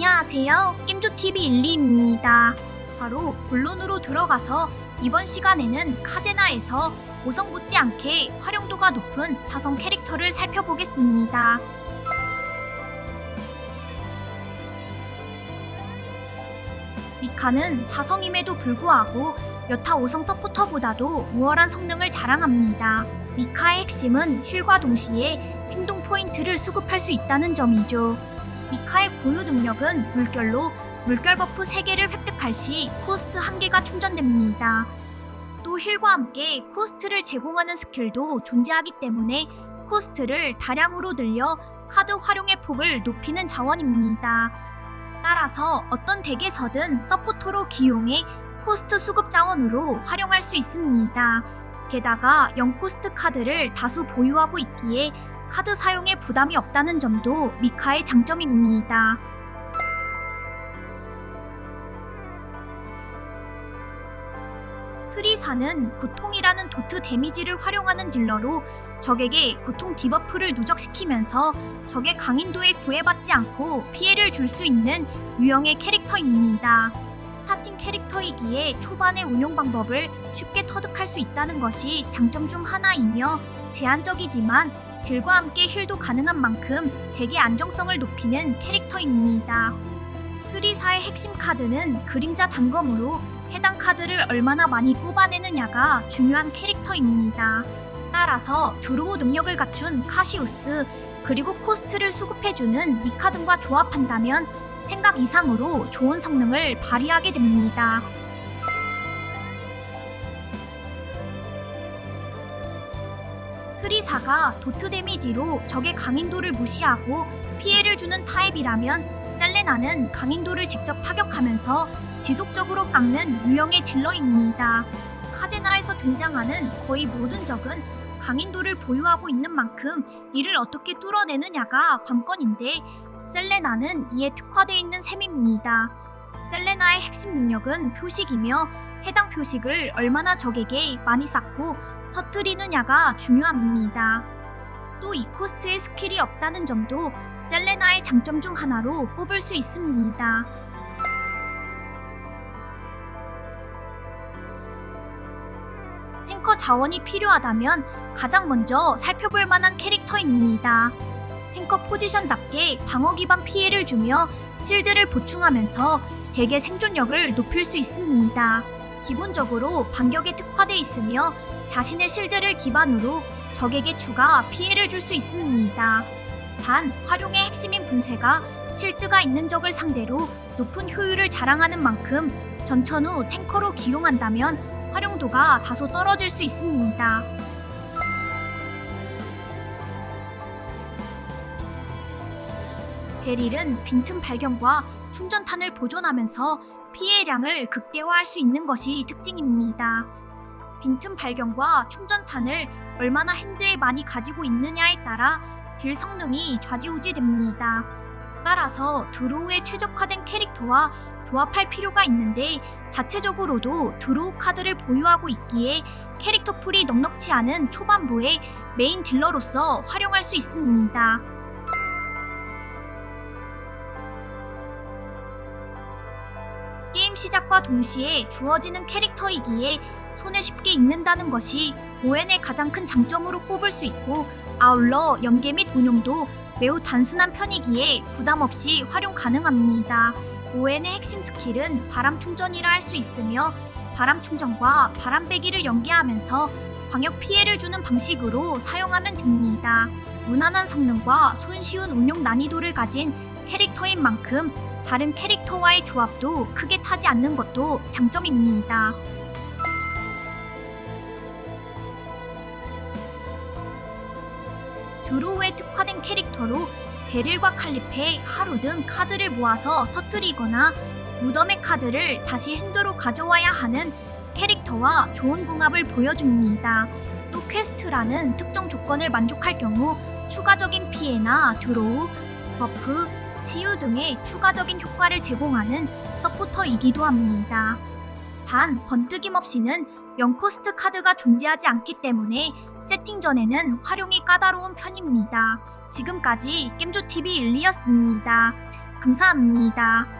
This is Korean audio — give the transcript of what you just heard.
안녕하세요. 겜조TV 일리입니다. 바로 본론으로 들어가서 이번 시간에는 카제나에서 고성 못지 않게 활용도가 높은 사성 캐릭터를 살펴보겠습니다. 미카는 사성임에도 불구하고 여타 5성 서포터보다도 우월한 성능을 자랑합니다. 미카의 핵심은 힐과 동시에 행동 포인트를 수급할 수 있다는 점이죠. 미카의 고유 능력은 물결로 물결 버프 3개를 획득할 시 코스트 1개가 충전됩니다. 또 힐과 함께 코스트를 제공하는 스킬도 존재하기 때문에 코스트를 다량으로 늘려 카드 활용의 폭을 높이는 자원입니다. 따라서 어떤 덱에서든 서포터로 기용해 코스트 수급 자원으로 활용할 수 있습니다. 게다가 0코스트 카드를 다수 보유하고 있기에 카드 사용에 부담이 없다는 점도 미카의 장점입니다. 트리사는 고통이라는 도트 데미지를 활용하는 딜러로 적에게 고통 디버프를 누적시키면서 적의 강인도에 구애받지 않고 피해를 줄 수 있는 유형의 캐릭터입니다. 스타팅 캐릭터이기에 초반의 운용 방법을 쉽게 터득할 수 있다는 것이 장점 중 하나이며 제한적이지만 딜과 함께 힐도 가능한 만큼 덱의 안정성을 높이는 캐릭터입니다. 트리사의 핵심 카드는 그림자 단검으로 해당 카드를 얼마나 많이 뽑아내느냐가 중요한 캐릭터입니다. 따라서 드로우 능력을 갖춘 카시우스 그리고 코스트를 수급해주는 미카 등과 조합한다면 생각 이상으로 좋은 성능을 발휘하게 됩니다. 사가 도트 데미지로 적의 강인도를 무시하고 피해를 주는 타입이라면 셀레나는 강인도를 직접 타격하면서 지속적으로 깎는 유형의 딜러입니다. 카제나에서 등장하는 거의 모든 적은 강인도를 보유하고 있는 만큼 이를 어떻게 뚫어내느냐가 관건인데 셀레나는 이에 특화되어 있는 셈입니다. 셀레나의 핵심 능력은 표식이며 해당 표식을 얼마나 적에게 많이 쌓고 터뜨리느냐가 중요합니다. 또 이 코스트의 스킬이 없다는 점도 셀레나의 장점 중 하나로 뽑을 수 있습니다. 탱커 자원이 필요하다면 가장 먼저 살펴볼 만한 캐릭터입니다. 탱커 포지션답게 방어 기반 피해를 주며 실드를 보충하면서 덱의 생존력을 높일 수 있습니다. 기본적으로 반격에 특화돼 있으며 자신의 실드를 기반으로 적에게 추가 피해를 줄 수 있습니다. 단 활용의 핵심인 분쇄가 실드가 있는 적을 상대로 높은 효율을 자랑하는 만큼 전천 후 탱커로 기용한다면 활용도가 다소 떨어질 수 있습니다. 베릴은 빈틈 발견과 충전탄을 보존하면서 피해량을 극대화할 수 있는 것이 특징입니다. 빈틈 발견과 충전탄을 얼마나 핸드에 많이 가지고 있느냐에 따라 딜 성능이 좌지우지됩니다. 따라서 드로우에 최적화된 캐릭터와 조합할 필요가 있는데 자체적으로도 드로우 카드를 보유하고 있기에 캐릭터 풀이 넉넉치 않은 초반부에 메인 딜러로서 활용할 수 있습니다. 게임 시작과 동시에 주어지는 캐릭터이기에 손에 쉽게 익는다는 것이 오엔의 가장 큰 장점으로 꼽을 수 있고 아울러 연계 및 운용도 매우 단순한 편이기에 부담 없이 활용 가능합니다. 오엔의 핵심 스킬은 바람 충전이라 할 수 있으며 바람 충전과 바람 빼기를 연계하면서 광역 피해를 주는 방식으로 사용하면 됩니다. 무난한 성능과 손쉬운 운용 난이도를 가진 캐릭터인 만큼 다른 캐릭터와의 조합도 크게 타지 않는 것도 장점입니다. 드로우에 특화된 캐릭터로 베릴과 칼리페, 하루 등 카드를 모아서 터뜨리거나 무덤의 카드를 다시 핸드로 가져와야 하는 캐릭터와 좋은 궁합을 보여줍니다. 또 퀘스트라는 특정 조건을 만족할 경우 추가적인 피해나 드로우, 버프, 치유 등의 추가적인 효과를 제공하는 서포터이기도 합니다. 단 번뜩임 없이는 0코스트 카드가 존재하지 않기 때문에 세팅 전에는 활용이 까다로운 편입니다. 지금까지 겜조TV 일리였습니다. 감사합니다.